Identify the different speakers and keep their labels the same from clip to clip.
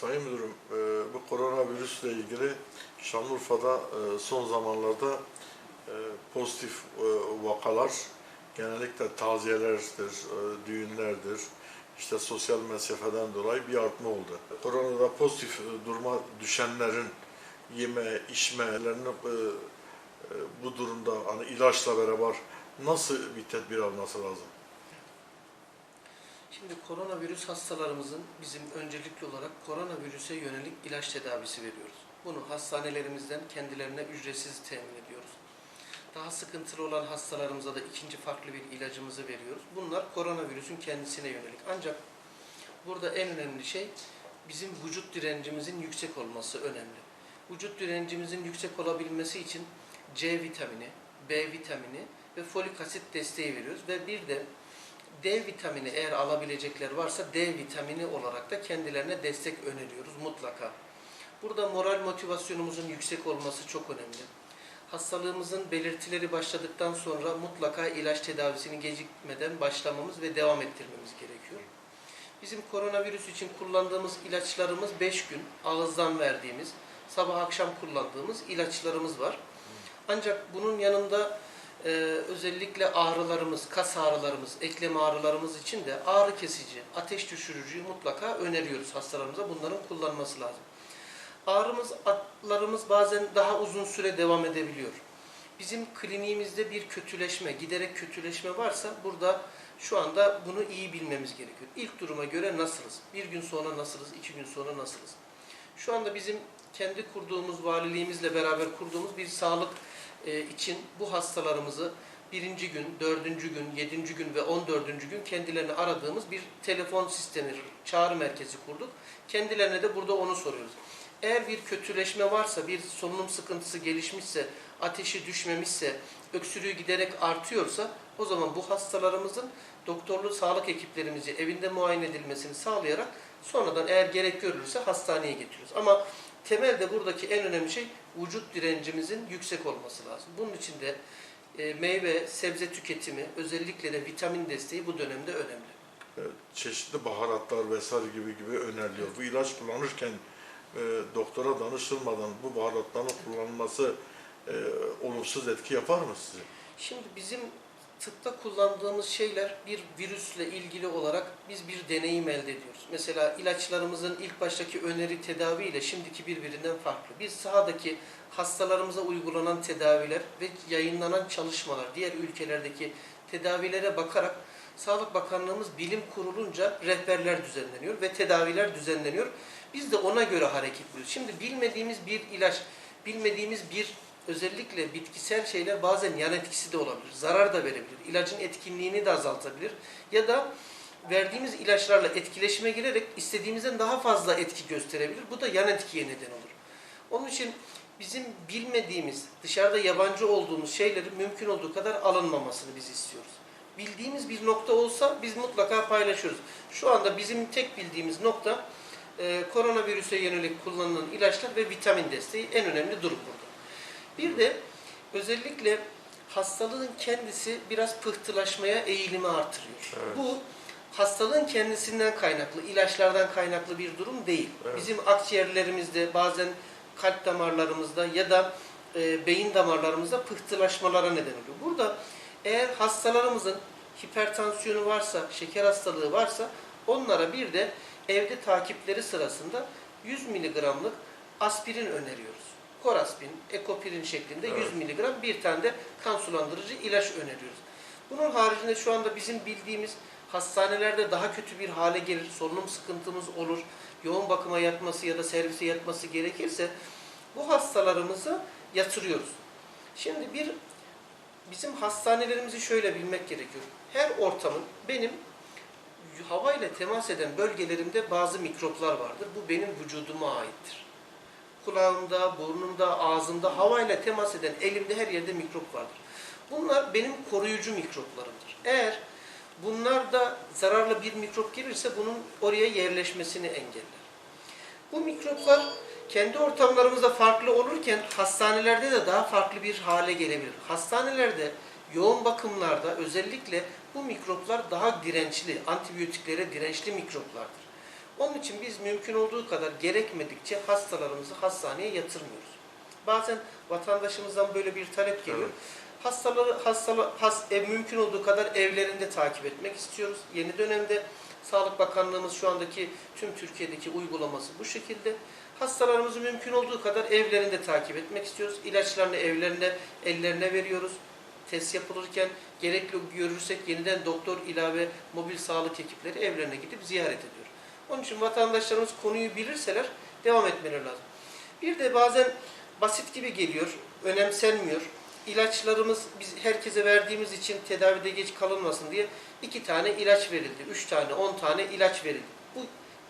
Speaker 1: Sayın Müdürüm, e, bu koronavirüsle ilgili Şanlıurfa'da e, son zamanlarda e, pozitif vakalar genellikle taziyelerdir, düğünlerdir, işte sosyal mesafeden dolayı bir artma oldu. Koronada pozitif duruma düşenlerin yeme, içmelerini bu durumda hani ilaçla beraber nasıl bir tedbir alması lazım?
Speaker 2: Şimdi koronavirüs hastalarımızın bizim öncelikli olarak koronavirüse yönelik ilaç tedavisi veriyoruz. Bunu hastanelerimizden kendilerine ücretsiz temin ediyoruz. Daha sıkıntılı olan hastalarımıza da ikinci farklı bir ilacımızı veriyoruz. Bunlar koronavirüsün kendisine yönelik. Ancak burada en önemli şey bizim vücut direncimizin yüksek olması önemli. Vücut direncimizin yüksek olabilmesi için C vitamini, B vitamini ve folik asit desteği veriyoruz ve bir de D vitamini eğer alabilecekler varsa D vitamini olarak da kendilerine destek öneriyoruz mutlaka. Burada moral motivasyonumuzun yüksek olması çok önemli. Hastalığımızın belirtileri başladıktan sonra mutlaka ilaç tedavisini gecikmeden başlamamız ve devam ettirmemiz gerekiyor. Bizim koronavirüs için kullandığımız ilaçlarımız 5 gün ağızdan verdiğimiz, sabah akşam kullandığımız ilaçlarımız var. Ancak bunun yanında ee, özellikle ağrılarımız, kas ağrılarımız, eklem ağrılarımız için de ağrı kesici, ateş düşürücüyü mutlaka öneriyoruz hastalarımıza. Bunların kullanması lazım. Ağrımız, atlarımız bazen daha uzun süre devam edebiliyor. Bizim kliniğimizde bir kötüleşme, giderek kötüleşme varsa burada şu anda bunu iyi bilmemiz gerekiyor. İlk duruma göre nasılız? Bir gün sonra nasılız? iki gün sonra nasılız? Şu anda bizim kendi kurduğumuz, valiliğimizle beraber kurduğumuz bir sağlık e, için bu hastalarımızı birinci gün, dördüncü gün, yedinci gün ve on dördüncü gün kendilerini aradığımız bir telefon sistemi, çağrı merkezi kurduk. Kendilerine de burada onu soruyoruz. Eğer bir kötüleşme varsa, bir solunum sıkıntısı gelişmişse, ateşi düşmemişse, öksürüğü giderek artıyorsa o zaman bu hastalarımızın doktorlu sağlık ekiplerimizi evinde muayene edilmesini sağlayarak sonradan eğer gerek görülürse hastaneye getiriyoruz. Ama temelde buradaki en önemli şey vücut direncimizin yüksek olması lazım. Bunun için de e, meyve, sebze tüketimi, özellikle de vitamin desteği bu dönemde önemli.
Speaker 1: E, çeşitli baharatlar vesaire gibi gibi öneriliyor. Bu ilaç kullanırken e, doktora danışılmadan bu baharatların kullanılması e, olumsuz etki yapar mı size?
Speaker 2: Şimdi bizim tıpta kullandığımız şeyler bir virüsle ilgili olarak biz bir deneyim elde ediyoruz. Mesela ilaçlarımızın ilk baştaki öneri tedavi ile şimdiki birbirinden farklı. Biz sahadaki hastalarımıza uygulanan tedaviler ve yayınlanan çalışmalar, diğer ülkelerdeki tedavilere bakarak Sağlık Bakanlığımız bilim kurulunca rehberler düzenleniyor ve tedaviler düzenleniyor. Biz de ona göre hareket ediyoruz. Şimdi bilmediğimiz bir ilaç, bilmediğimiz bir özellikle bitkisel şeyler bazen yan etkisi de olabilir. Zarar da verebilir. İlacın etkinliğini de azaltabilir. Ya da verdiğimiz ilaçlarla etkileşime girerek istediğimizden daha fazla etki gösterebilir. Bu da yan etkiye neden olur. Onun için bizim bilmediğimiz, dışarıda yabancı olduğumuz şeylerin mümkün olduğu kadar alınmamasını biz istiyoruz. Bildiğimiz bir nokta olsa biz mutlaka paylaşıyoruz. Şu anda bizim tek bildiğimiz nokta e, koronavirüse yönelik kullanılan ilaçlar ve vitamin desteği en önemli durum burada. Bir de özellikle hastalığın kendisi biraz pıhtılaşmaya eğilimi artırıyor.
Speaker 1: Evet.
Speaker 2: Bu hastalığın kendisinden kaynaklı, ilaçlardan kaynaklı bir durum değil.
Speaker 1: Evet.
Speaker 2: Bizim akciğerlerimizde, bazen kalp damarlarımızda ya da e, beyin damarlarımızda pıhtılaşmalara neden oluyor. Burada eğer hastalarımızın hipertansiyonu varsa, şeker hastalığı varsa onlara bir de evde takipleri sırasında 100 miligramlık aspirin öneriyoruz. Koraspin, ekopirin şeklinde 100
Speaker 1: Evet.
Speaker 2: miligram bir tane de kan sulandırıcı ilaç öneriyoruz. Bunun haricinde şu anda bizim bildiğimiz hastanelerde daha kötü bir hale gelir, solunum sıkıntımız olur, yoğun bakıma yatması ya da servise yatması gerekirse bu hastalarımızı yatırıyoruz. Şimdi bir bizim hastanelerimizi şöyle bilmek gerekiyor. Her ortamın benim havayla temas eden bölgelerimde bazı mikroplar vardır. Bu benim vücuduma aittir. Kulağımda, burnumda, ağzımda havayla temas eden elimde her yerde mikrop vardır. Bunlar benim koruyucu mikroplarımdır. Eğer bunlarda zararlı bir mikrop gelirse bunun oraya yerleşmesini engeller. Bu mikroplar kendi ortamlarımızda farklı olurken hastanelerde de daha farklı bir hale gelebilir. Hastanelerde, yoğun bakımlarda özellikle bu mikroplar daha dirençli, antibiyotiklere dirençli mikroplardır. Onun için biz mümkün olduğu kadar gerekmedikçe hastalarımızı hastaneye yatırmıyoruz. Bazen vatandaşımızdan böyle bir talep geliyor.
Speaker 1: Evet.
Speaker 2: Hastaları hastalı, has, e, mümkün olduğu kadar evlerinde takip etmek istiyoruz. Yeni dönemde Sağlık Bakanlığımız şu andaki tüm Türkiye'deki uygulaması bu şekilde. Hastalarımızı mümkün olduğu kadar evlerinde takip etmek istiyoruz. İlaçlarını evlerine, ellerine veriyoruz. Test yapılırken gerekli görürsek yeniden doktor ilave mobil sağlık ekipleri evlerine gidip ziyaret ediyor. Onun için vatandaşlarımız konuyu bilirseler devam etmeleri lazım. Bir de bazen basit gibi geliyor, önemsenmiyor. İlaçlarımız biz herkese verdiğimiz için tedavide geç kalınmasın diye iki tane ilaç verildi. Üç tane, on tane ilaç verildi. Bu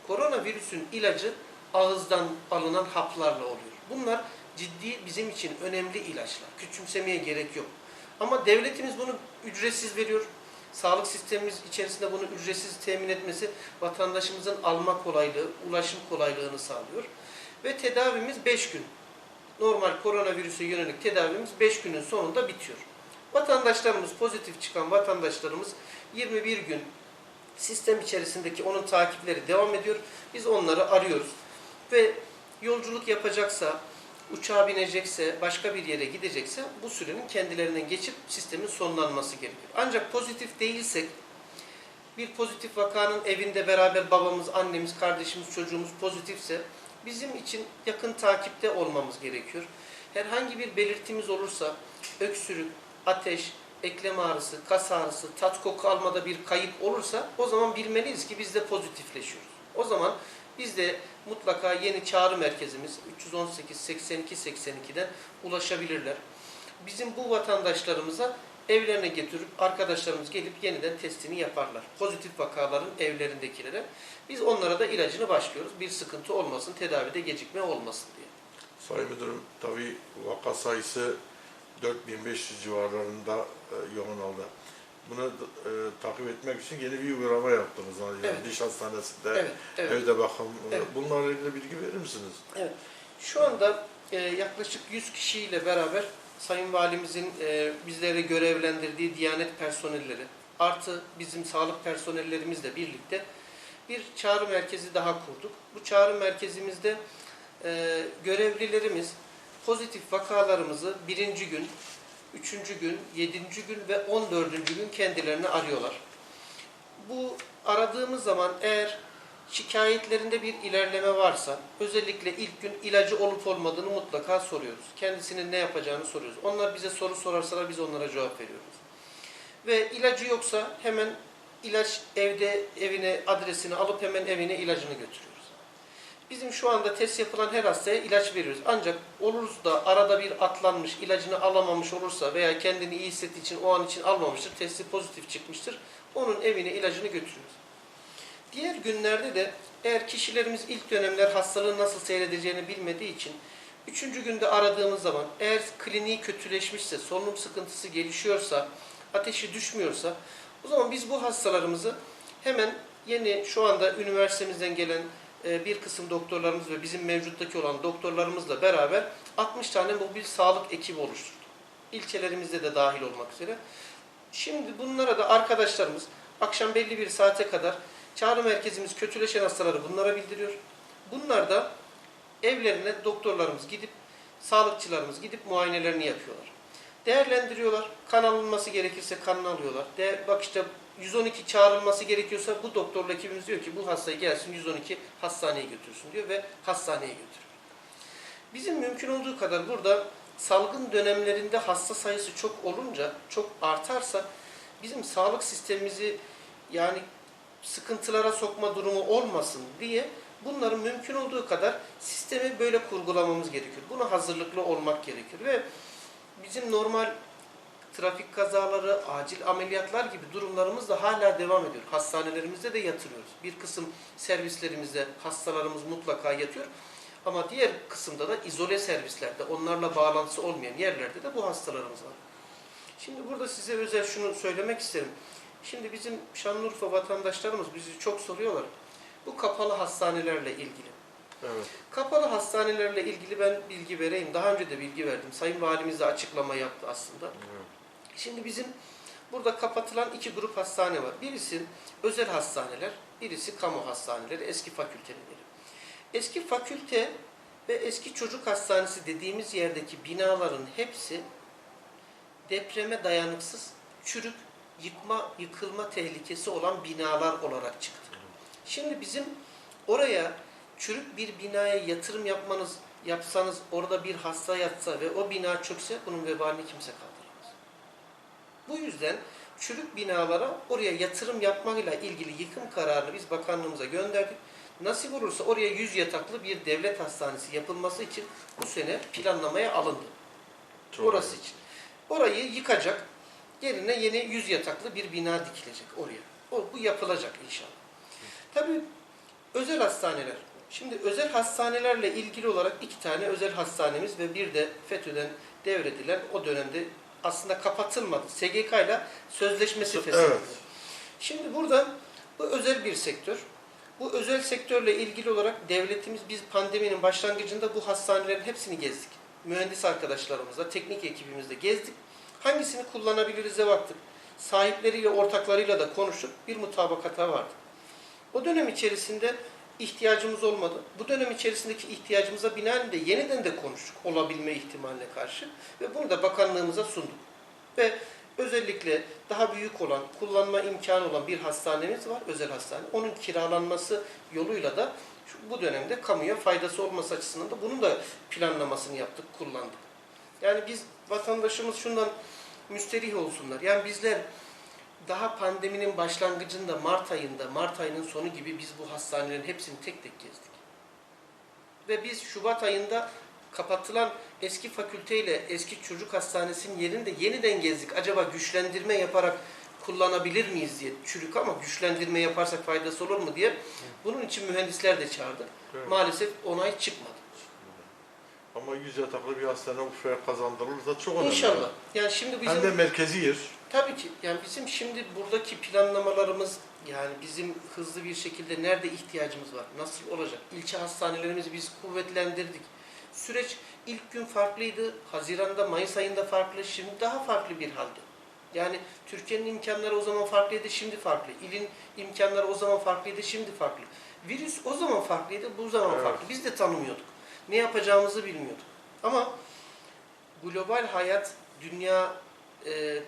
Speaker 2: koronavirüsün ilacı ağızdan alınan haplarla oluyor. Bunlar ciddi bizim için önemli ilaçlar. Küçümsemeye gerek yok. Ama devletimiz bunu ücretsiz veriyor. Sağlık sistemimiz içerisinde bunu ücretsiz temin etmesi vatandaşımızın alma kolaylığı, ulaşım kolaylığını sağlıyor. Ve tedavimiz 5 gün. Normal koronavirüse yönelik tedavimiz 5 günün sonunda bitiyor. Vatandaşlarımız, pozitif çıkan vatandaşlarımız 21 gün sistem içerisindeki onun takipleri devam ediyor. Biz onları arıyoruz. Ve yolculuk yapacaksa, uçağa binecekse, başka bir yere gidecekse bu sürenin kendilerinden geçip sistemin sonlanması gerekiyor. Ancak pozitif değilsek, bir pozitif vakanın evinde beraber babamız, annemiz, kardeşimiz, çocuğumuz pozitifse bizim için yakın takipte olmamız gerekiyor. Herhangi bir belirtimiz olursa öksürük, ateş, eklem ağrısı, kas ağrısı, tat koku almada bir kayıp olursa o zaman bilmeliyiz ki biz de pozitifleşiyoruz. O zaman biz de mutlaka yeni çağrı merkezimiz 318 82 82'den ulaşabilirler. Bizim bu vatandaşlarımıza evlerine getirip arkadaşlarımız gelip yeniden testini yaparlar. Pozitif vakaların evlerindekilere. Biz onlara da ilacını başlıyoruz. Bir sıkıntı olmasın, tedavide gecikme olmasın diye.
Speaker 1: Sayın Müdürüm, tabii vaka sayısı 4500 civarlarında e, yoğun aldı. Bunu e, takip etmek için yeni bir uygulama yaptınız. Yani
Speaker 2: Evet.
Speaker 1: diş hastanesinde,
Speaker 2: Evet, evet.
Speaker 1: evde bakım.
Speaker 2: Evet.
Speaker 1: Bunlarla ilgili bilgi verir misiniz?
Speaker 2: Evet. Şu anda e, yaklaşık 100 kişiyle beraber Sayın Valimizin e, bizlere görevlendirdiği Diyanet personelleri artı bizim sağlık personellerimizle birlikte bir çağrı merkezi daha kurduk. Bu çağrı merkezimizde e, görevlilerimiz pozitif vakalarımızı birinci gün, üçüncü gün, yedinci gün ve on dördüncü gün kendilerini arıyorlar. Bu aradığımız zaman eğer şikayetlerinde bir ilerleme varsa özellikle ilk gün ilacı olup olmadığını mutlaka soruyoruz. Kendisinin ne yapacağını soruyoruz. Onlar bize soru sorarsalar biz onlara cevap veriyoruz. Ve ilacı yoksa hemen ilaç evde evine adresini alıp hemen evine ilacını götürüyoruz. Bizim şu anda test yapılan her hastaya ilaç veriyoruz. Ancak olur da arada bir atlanmış, ilacını alamamış olursa veya kendini iyi hissettiği için o an için almamıştır, testi pozitif çıkmıştır. Onun evine ilacını götürüyoruz. Diğer günlerde de eğer kişilerimiz ilk dönemler hastalığın nasıl seyredeceğini bilmediği için üçüncü günde aradığımız zaman eğer kliniği kötüleşmişse, solunum sıkıntısı gelişiyorsa, ateşi düşmüyorsa o zaman biz bu hastalarımızı hemen yeni şu anda üniversitemizden gelen bir kısım doktorlarımız ve bizim mevcuttaki olan doktorlarımızla beraber 60 tane mobil sağlık ekibi oluşturduk. İlçelerimizde de dahil olmak üzere. Şimdi bunlara da arkadaşlarımız akşam belli bir saate kadar çağrı merkezimiz kötüleşen hastaları bunlara bildiriyor. Bunlar da evlerine doktorlarımız gidip, sağlıkçılarımız gidip muayenelerini yapıyorlar. Değerlendiriyorlar. Kan alınması gerekirse kanını alıyorlar. Değer, bak işte 112 çağrılması gerekiyorsa bu doktorla ekibimiz diyor ki bu hastayı gelsin 112 hastaneye götürsün diyor ve hastaneye götürüyor. Bizim mümkün olduğu kadar burada salgın dönemlerinde hasta sayısı çok olunca, çok artarsa bizim sağlık sistemimizi yani sıkıntılara sokma durumu olmasın diye bunların mümkün olduğu kadar sistemi böyle kurgulamamız gerekiyor. Buna hazırlıklı olmak gerekiyor ve bizim normal trafik kazaları, acil ameliyatlar gibi durumlarımız da hala devam ediyor. Hastanelerimizde de yatırıyoruz. Bir kısım servislerimizde hastalarımız mutlaka yatıyor. Ama diğer kısımda da izole servislerde, onlarla bağlantısı olmayan yerlerde de bu hastalarımız var. Şimdi burada size özel şunu söylemek isterim. Şimdi bizim Şanlıurfa vatandaşlarımız bizi çok soruyorlar. Bu kapalı hastanelerle ilgili.
Speaker 1: Evet.
Speaker 2: Kapalı hastanelerle ilgili ben bilgi vereyim. Daha önce de bilgi verdim. Sayın Valimiz de açıklama yaptı aslında.
Speaker 1: evet.
Speaker 2: Şimdi bizim Burada kapatılan iki grup hastane var. Birisi özel hastaneler, birisi kamu hastaneleri, eski fakülteleri. Eski fakülte ve eski çocuk hastanesi dediğimiz yerdeki binaların hepsi depreme dayanıksız, çürük, yıkma, yıkılma tehlikesi olan binalar olarak çıktı. Şimdi bizim oraya çürük bir binaya yatırım yapmanız, yapsanız orada bir hasta yatsa ve o bina çökse bunun vebalini kimse kaldıramaz. Bu yüzden çürük binalara oraya yatırım yapmakla ilgili yıkım kararını biz bakanlığımıza gönderdik. Nasip olursa oraya 100 yataklı bir devlet hastanesi yapılması için bu sene planlamaya alındı.
Speaker 1: Çok
Speaker 2: Orası için. Orayı yıkacak, yerine yeni 100 yataklı bir bina dikilecek oraya. O, bu yapılacak inşallah. Tabii özel hastaneler. Şimdi özel hastanelerle ilgili olarak iki tane özel hastanemiz ve bir de FETÖ'den devredilen o dönemde aslında kapatılmadı. SGK ile sözleşmesi
Speaker 1: Evet.
Speaker 2: feshedildi. Şimdi burada bu özel bir sektör. Bu özel sektörle ilgili olarak devletimiz biz pandeminin başlangıcında bu hastanelerin hepsini gezdik. Mühendis arkadaşlarımızla, teknik ekibimizle gezdik. Hangisini kullanabiliriz'e baktık. Sahipleriyle, ortaklarıyla da konuşup bir mutabakata vardık. O dönem içerisinde ihtiyacımız olmadı. Bu dönem içerisindeki ihtiyacımıza binaen de yeniden de konuştuk olabilme ihtimaline karşı ve bunu da bakanlığımıza sunduk. Ve özellikle daha büyük olan, kullanma imkanı olan bir hastanemiz var, özel hastane. Onun kiralanması yoluyla da bu dönemde kamuya faydası olması açısından da bunun da planlamasını yaptık, kullandık. Yani biz vatandaşımız şundan müsterih olsunlar. Yani bizler daha pandeminin başlangıcında Mart ayında, Mart ayının sonu gibi biz bu hastanelerin hepsini tek tek gezdik. Ve biz Şubat ayında kapatılan eski fakülteyle eski çocuk hastanesinin yerinde yeniden gezdik. Acaba güçlendirme yaparak kullanabilir miyiz diye. Çürük ama güçlendirme yaparsak faydası olur mu diye. Bunun için mühendisler de çağırdık.
Speaker 1: Evet.
Speaker 2: Maalesef onay çıkmadı.
Speaker 1: Ama yüz yataklı bir hastane Urfa'ya kazandırılırsa çok önemli.
Speaker 2: İnşallah. Yani şimdi bizim
Speaker 1: Hem de merkezi yer.
Speaker 2: Tabii ki. Yani bizim şimdi buradaki planlamalarımız yani bizim hızlı bir şekilde nerede ihtiyacımız var, nasıl olacak? İlçe hastanelerimizi biz kuvvetlendirdik. Süreç ilk gün farklıydı. Haziranda, Mayıs ayında farklı. Şimdi daha farklı bir halde. Yani Türkiye'nin imkanları o zaman farklıydı, şimdi farklı. İlin imkanları o zaman farklıydı, şimdi farklı. Virüs o zaman farklıydı, bu zaman
Speaker 1: Evet.
Speaker 2: farklı. Biz de tanımıyorduk. Ne yapacağımızı bilmiyorduk. Ama global hayat, dünya e,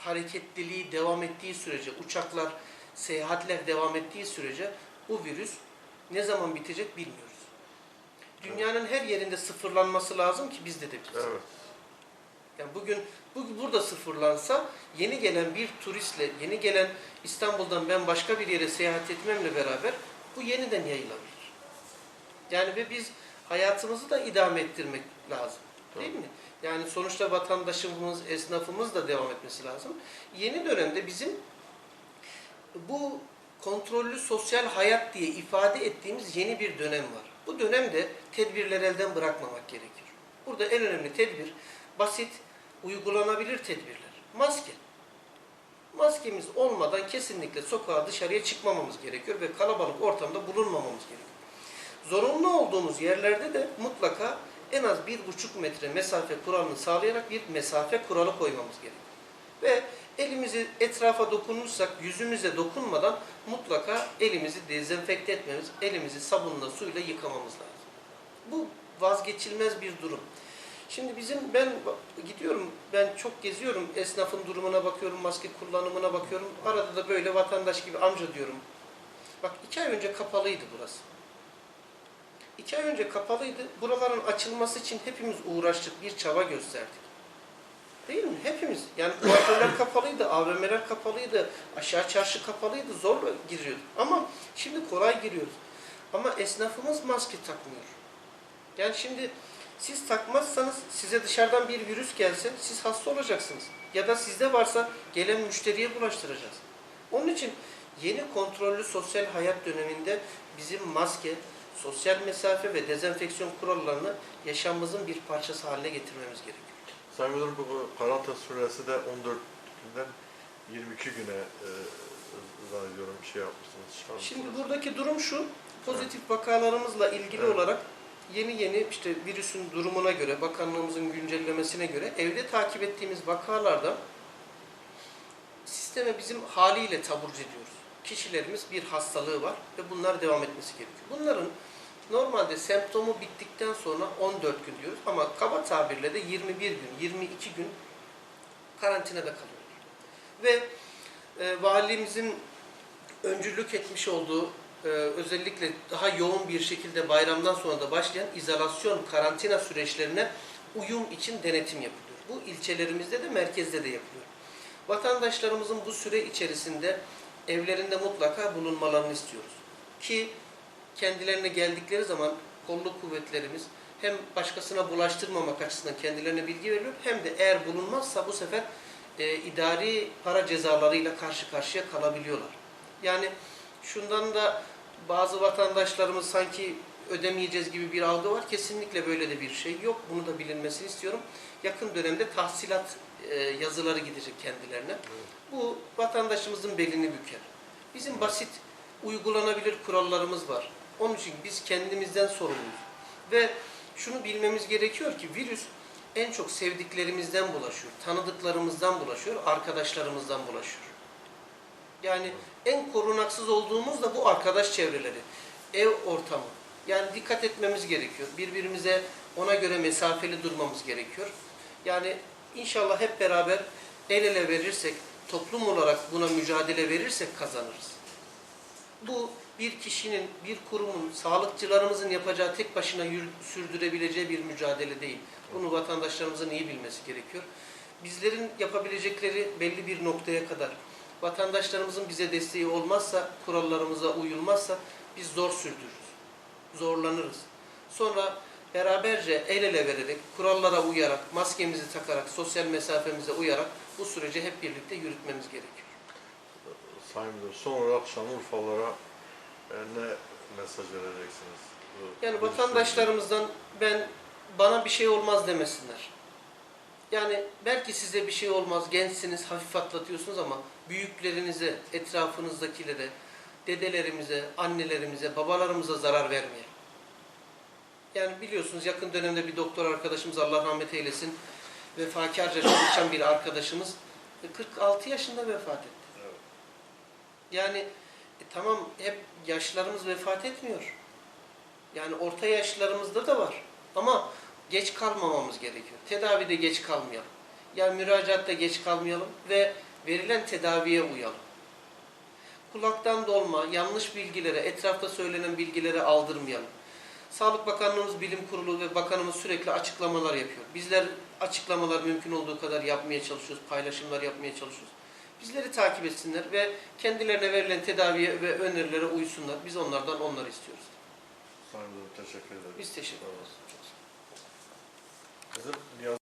Speaker 2: hareketliliği devam ettiği sürece, uçaklar, seyahatler devam ettiği sürece bu virüs ne zaman bitecek bilmiyoruz. Dünyanın her yerinde sıfırlanması lazım ki bizde de bitsin.
Speaker 1: Evet.
Speaker 2: Yani bugün bu burada sıfırlansa yeni gelen bir turistle, yeni gelen İstanbul'dan ben başka bir yere seyahat etmemle beraber bu yeniden yayılabilir. Yani ve biz hayatımızı da idame ettirmek lazım. Değil mi? Yani sonuçta vatandaşımız, esnafımız da devam etmesi lazım. Yeni dönemde bizim bu kontrollü sosyal hayat diye ifade ettiğimiz yeni bir dönem var. Bu dönemde tedbirleri elden bırakmamak gerekir. Burada en önemli tedbir basit, uygulanabilir tedbirler. Maske. Maskemiz olmadan kesinlikle sokağa dışarıya çıkmamamız gerekiyor ve kalabalık ortamda bulunmamamız gerekiyor. Zorunlu olduğumuz yerlerde de mutlaka en az bir buçuk metre mesafe kuralını sağlayarak bir mesafe kuralı koymamız gerekiyor. Ve elimizi etrafa dokunmuşsak yüzümüze dokunmadan mutlaka elimizi dezenfekte etmemiz, elimizi sabunla suyla yıkamamız lazım. Bu vazgeçilmez bir durum. Şimdi bizim ben gidiyorum, ben çok geziyorum, esnafın durumuna bakıyorum, maske kullanımına bakıyorum. Arada da böyle vatandaş gibi amca diyorum. Bak iki ay önce kapalıydı burası. İki ay önce kapalıydı. Buraların açılması için hepimiz uğraştık, bir çaba gösterdik. Değil mi? Hepimiz. Yani kuaförler kapalıydı, AVM'ler kapalıydı, aşağı çarşı kapalıydı, zorla giriyorduk. Ama şimdi kolay giriyoruz. Ama esnafımız maske takmıyor. Yani şimdi siz takmazsanız size dışarıdan bir virüs gelse siz hasta olacaksınız. Ya da sizde varsa gelen müşteriye bulaştıracağız. Onun için yeni kontrollü sosyal hayat döneminde bizim maske, sosyal mesafe ve dezenfeksiyon kurallarını yaşamımızın bir parçası haline getirmemiz gerekiyor.
Speaker 1: Sayın Müdürüm bu Paranta süresi de 14 günden 22 güne e, zannediyorum şey yapmışsınız. çıkarmışsınız.
Speaker 2: Şimdi buradaki durum şu, pozitif vakalarımızla ilgili
Speaker 1: Evet.
Speaker 2: olarak yeni yeni işte virüsün durumuna göre, bakanlığımızın güncellemesine göre evde takip ettiğimiz vakalarda Sisteme bizim haliyle taburcu ediyoruz. Kişilerimiz bir hastalığı var ve bunlar devam etmesi gerekiyor. Bunların normalde semptomu bittikten sonra 14 gün diyoruz ama kaba tabirle de 21 gün, 22 gün karantinada kalıyorlar. Ve e, valimizin öncülük etmiş olduğu e, özellikle daha yoğun bir şekilde bayramdan sonra da başlayan izolasyon, karantina süreçlerine uyum için denetim yapılıyor. Bu ilçelerimizde de merkezde de yapılıyor. Vatandaşlarımızın bu süre içerisinde evlerinde mutlaka bulunmalarını istiyoruz. Ki kendilerine geldikleri zaman kolluk kuvvetlerimiz hem başkasına bulaştırmamak açısından kendilerine bilgi veriyor hem de eğer bulunmazsa bu sefer e, idari para cezalarıyla karşı karşıya kalabiliyorlar. Yani şundan da bazı vatandaşlarımız sanki ödemeyeceğiz gibi bir algı var. Kesinlikle böyle de bir şey yok. Bunu da bilinmesini istiyorum. Yakın dönemde tahsilat e, yazıları gidecek kendilerine. Bu vatandaşımızın belini büker. Bizim basit uygulanabilir kurallarımız var. Onun için biz kendimizden sorumluyuz. Ve şunu bilmemiz gerekiyor ki virüs en çok sevdiklerimizden bulaşıyor, tanıdıklarımızdan bulaşıyor, arkadaşlarımızdan bulaşıyor. Yani en korunaksız olduğumuz da bu arkadaş çevreleri, ev ortamı. Yani dikkat etmemiz gerekiyor. Birbirimize ona göre mesafeli durmamız gerekiyor. Yani inşallah hep beraber el ele verirsek, toplum olarak buna mücadele verirsek kazanırız. Bu bir kişinin, bir kurumun, sağlıkçılarımızın yapacağı tek başına yürü- sürdürebileceği bir mücadele değil. Bunu vatandaşlarımızın iyi bilmesi gerekiyor. Bizlerin yapabilecekleri belli bir noktaya kadar. Vatandaşlarımızın bize desteği olmazsa, kurallarımıza uyulmazsa biz zor sürdürürüz. Zorlanırız. Sonra beraberce el ele vererek, kurallara uyarak, maskemizi takarak, sosyal mesafemize uyarak bu süreci hep birlikte yürütmemiz gerekiyor.
Speaker 1: Sayın Müdür, son olarak Şanlıurfalılara e, ne mesaj vereceksiniz? Bu
Speaker 2: Yani vatandaşlarımızdan ben bana bir şey olmaz demesinler. Yani belki size bir şey olmaz, gençsiniz, hafif atlatıyorsunuz ama büyüklerinize, etrafınızdakilere, dedelerimize, annelerimize, babalarımıza zarar vermeyelim. Yani biliyorsunuz yakın dönemde bir doktor arkadaşımız Allah rahmet eylesin vefakarca çalışan bir arkadaşımız e, 46 yaşında vefat etti. Yani e, tamam hep yaşlarımız vefat etmiyor. Yani orta yaşlarımızda da var. Ama geç kalmamamız gerekiyor. Tedavide geç kalmayalım. Yani müracaatta geç kalmayalım ve verilen tedaviye uyalım. Kulaktan dolma, yanlış bilgilere, etrafta söylenen bilgilere aldırmayalım. Sağlık Bakanlığımız, Bilim Kurulu ve Bakanımız sürekli açıklamalar yapıyor. Bizler açıklamalar mümkün olduğu kadar yapmaya çalışıyoruz, paylaşımlar yapmaya çalışıyoruz. Bizleri takip etsinler ve kendilerine verilen tedaviye ve önerilere uysunlar. Biz onlardan onları istiyoruz.
Speaker 1: Sayın teşekkür ederim.
Speaker 2: Biz teşekkür ederiz.
Speaker 1: Niyazi